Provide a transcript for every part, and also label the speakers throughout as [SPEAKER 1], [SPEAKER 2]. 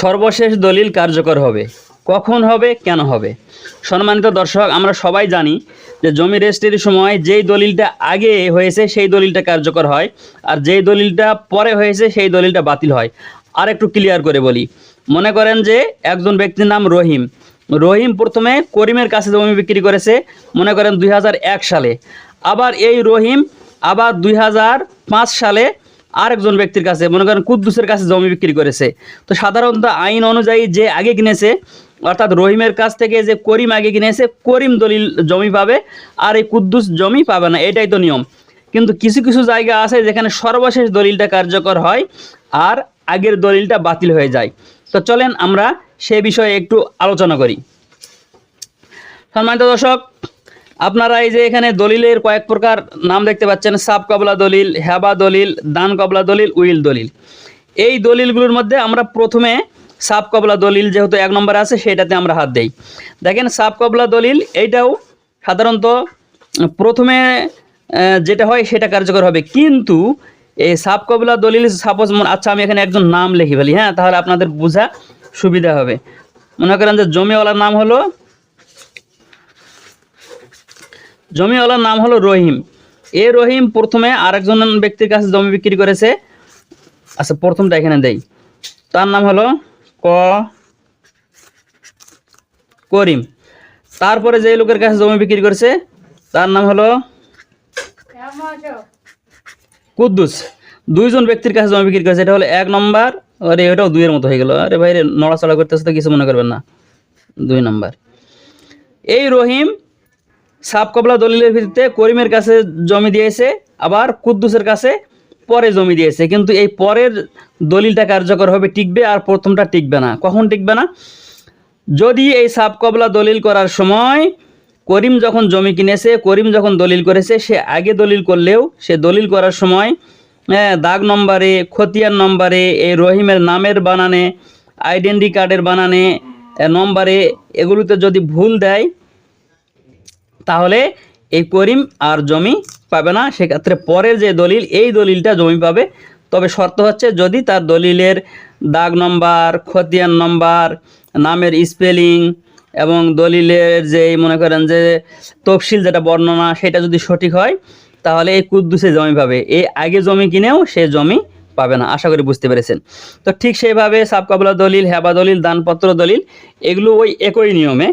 [SPEAKER 1] সর্বশেষ দলিল কার্যকর হবে। কখন হবে, কেন হবে? সম্মানিত দর্শক, আমরা সবাই জানি যে জমি রেজিস্ট্রির সময় যেই দলিলটা আগে হয়েছে, সেই দলিলটা কার্যকর হয় আর যেই দলিলটা পরে হয়েছে, সেই দলিলটা বাতিল হয়। আর একটু ক্লিয়ার করে বলি। মনে করেন যে একজন ব্যক্তির নাম রহিম। রহিম প্রথমে করিমের কাছে জমি বিক্রি করেছে, মনে করেন দুই হাজার এক সালে। আবার এই রহিম আবার দুই হাজার পাঁচ সালে আরেকজন ব্যক্তির কাছে, মনে করেন কুদ্দুসের কাছে জমি বিক্রি করেছে। তো সাধারণত আইন অনুযায়ী যে আগে কিনেছে, অর্থাৎ রহিমের কাছ থেকে যে করিম আগে কিনেছে, করিম দলিল জমি পাবে, আর এই কুদ্দুস জমি পাবে না, এটাই তো নিয়ম। কিন্তু কিছু কিছু জায়গা আছে যেখানে সর্বশেষ দলিলটা কার্যকর হয়, আর আগের দলিলটা বাতিল হয়ে যায়। তো চলেন আমরা সে বিষয়ে একটু আলোচনা করি। সম্মানিত দর্শক আপনারা এই যে এখানে দলিলের কয়েক প্রকার নাম দেখতে পাচ্ছেন সাব কবলা দলিল, হেবা দলিল, দান কবলা দলিল, উইল দলিল। এই দলিলগুলোর মধ্যে আমরা প্রথমে সাব কবলা দলিল যেহেতু এক নম্বর আছে সেটাতে আমরা হাত দেই। দেখেন সাব কবলা দলিল, এইটাও সাধারণত প্রথমে যেটা হয় সেটা কার্যকর হবে। কিন্তু এই সাব কবলা দলিল সাপোজ আচ্ছা আমি এখানে একজন নাম লিখি ফেলি হ্যাঁ তাহলে আপনাদের বোঝা সুবিধা হবে। মনে করেন যে জমিওয়ালার নাম হলো জমিওয়ালার নাম হলো রহিম। এ রহিম প্রথমে আরেকজন ব্যক্তির কাছে জমি বিক্রি করেছে। আচ্ছা প্রথমটা এখানে দেই। তার নাম হলো ক করিম। তারপরে যে লোকের কাছে জমি বিক্রি করেছে তার নাম হলো কুদ্দুস। দুইজন ব্যক্তির কাছে জমি বিক্রি করেছে এটা হলো এক নম্বর। আরে এটাও দুইয়ের মতো হয়ে গেল। আরে ভাই রে, নড়াচড়া করতেছে তো কিছু মনে করবেন না। দুই নম্বর। এই রহিম সাপ কবলা দলিলের ভিত্তিতে করিমের কাছে জমি দিয়েছে, আবার কুদ্দুসের কাছে পরে জমি দিয়েছে। কিন্তু এই পরের দলিলটা কার্যকর হবে, টিকবে আর প্রথমটা টিকবে না। কখন টিকবে না? যদি এই সাপ কবলা দলিল করার সময় করিম যখন জমি কিনেছে, করিম যখন দলিল করেছে, সে আগে দলিল করলেও, সে দলিল করার সময় দাগ নম্বরে, খতিয়ান নম্বরে এই রহিমের নামের বানানে, আইডেন্টি কার্ডের বানানে নম্বরে, এগুলোতে যদি ভুল দেয় তাহলে এই করিম আর জমি পাবে না। সেক্ষেত্রে পরের যে দলিল, এই দলিলটা জমি পাবে। তবে শর্ত হচ্ছে, যদি তার দলিলের দাগ নম্বর, খতিয়ান নম্বর, নামের স্পেলিং এবং দলিলের যে মনে করেন যে তফসিল যেটা বর্ণনা, সেটা যদি সঠিক হয়, তাহলে এই কুদ্দুসে জমি পাবে। এই আগে জমি কিনেও সে জমি পাবে না, আশা করি বুঝতে পেরেছেন। তো ঠিক সেইভাবে সাবকাবলা দলিল, হেবা দলিল, দানপত্র দলিল, এগুলো ওই একই নিয়মে।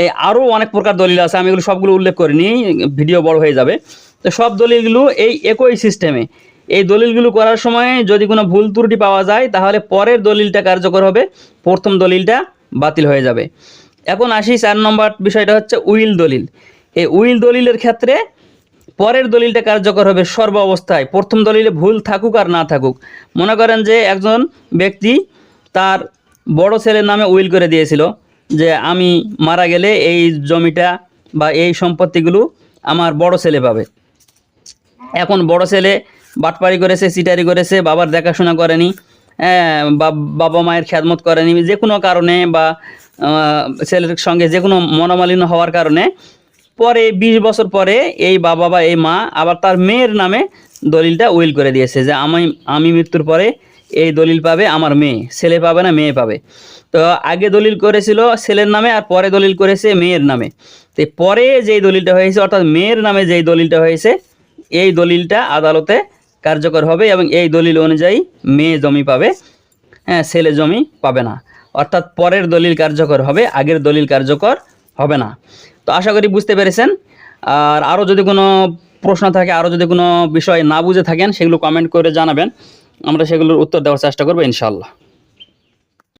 [SPEAKER 1] এই আরও অনেক প্রকার দলিল আছে, আমি এগুলো সবগুলো উল্লেখ করিনি, ভিডিও বড় হয়ে যাবে। তো সব দলিলগুলো এই একই সিস্টেমে। এই দলিলগুলো করার সময় যদি কোনো ভুল ত্রুটি পাওয়া যায়, তাহলে পরের দলিলটা কার্যকর হবে, প্রথম দলিলটা বাতিল হয়ে যাবে। এখন আসি চার নম্বর বিষয়টা হচ্ছে উইল দলিল। এই উইল দলিলের ক্ষেত্রে পরের দলিলটা কার্যকর হবে সর্ব অবস্থায়। প্রথম দলিলে ভুল থাকুক আর না থাকুক। মনে করেন যে একজন ব্যক্তি তার বড় ছেলের নামে উইল করে দিয়েছিল যে আমি মারা গেলে এই জমিটা বা এই সম্পত্তিগুলো আমার বড় ছেলে পাবে। এখন বড় ছেলে বাটপারি করেছে সিটারি করেছে বাবার দেখাশোনা করেনি হ্যাঁ, বা- বাবা মায়ের খেদমত করেনি যে কোনো কারণে বা ছেলের সঙ্গে যে কোনো মনোমালিন্য হওয়ার কারণে পরে, বিশ বছর পরে এই বাবা বা এই মা আবার তার মেয়ের নামে দলিলটা উইল করে দিয়েছে যে আমি আমি মৃত্যুর পরে এই দলিল পাবে আমার মেয়ে। ছেলে পাবে না, মেয়ে পাবে। তো আগে দলিল করেছিল ছেলের নামে আর পরে দলিল করেছে মেয়ের নামে। তো পরে যেই দলিলটা হয়েছে, অর্থাৎ মেয়ের নামে যেই দলিলটা হয়েছে, এই দলিলটা আদালতে কার্যকর হবে এবং এই দলিল অনুযায়ী মেয়ে জমি পাবে। হ্যাঁ ছেলে জমি পাবে না। অর্থাৎ পরের দলিল কার্যকর হবে, আগের দলিল কার্যকর হবে না। তো আশা করি বুঝতে পেরেছেন। আর আরও যদি কোনো প্রশ্ন থাকে আরও যদি কোনো বিষয় না বুঝে থাকেন, সেগুলো কমেন্ট করে জানাবেন। আমরা সেগুলোর উত্তর দেওয়ার চেষ্টা করব ইনশাল্লাহ